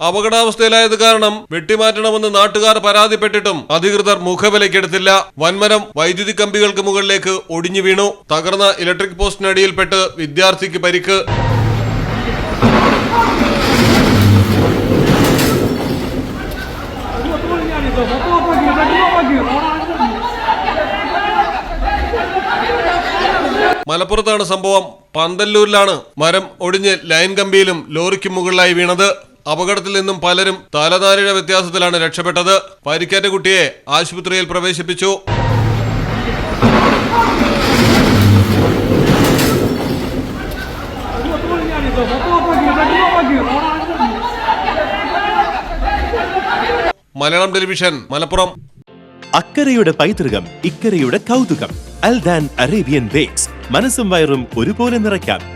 അപകടാവസ്ഥയിലായത് കാരണം വെട്ടിമാറ്റണമെന്ന് നാട്ടുകാർ പരാതിപ്പെട്ടിട്ടും അധികൃതർ മുഖവിലയ്ക്കെടുത്തില്ല. വൻമരം വൈദ്യുതി കമ്പികൾക്ക് മുകളിലേക്ക് ഒടിഞ്ഞു വീണു. തകർന്ന ഇലക്ട്രിക് പോസ്റ്റിനടിയിൽപ്പെട്ട് വിദ്യാർത്ഥിക്ക് പരിക്ക്. മലപ്പുറത്താണ് സംഭവം. പന്തല്ലൂരിലാണ് മരം ഒടിഞ്ഞ് ലൈൻ കമ്പിയിലും ലോറിക്കും മുകളിലായി വീണത്. അപകടത്തിൽ നിന്നും പലരും തലനാരിഴ വ്യത്യാസത്തിലാണ് രക്ഷപ്പെട്ടത്. പരിക്കേറ്റ കുട്ടിയെ ആശുപത്രിയിൽ പ്രവേശിപ്പിച്ചു. മലയാളം ടെലിവിഷൻ മലപ്പുറം. അക്കരയുടെ പൈതൃകം ഇക്കരയുടെ കൗതുകം. Al Dan Arabian bakes. മനസ്സും വയറും ഒരുപോലെ നിറയ്ക്കാം.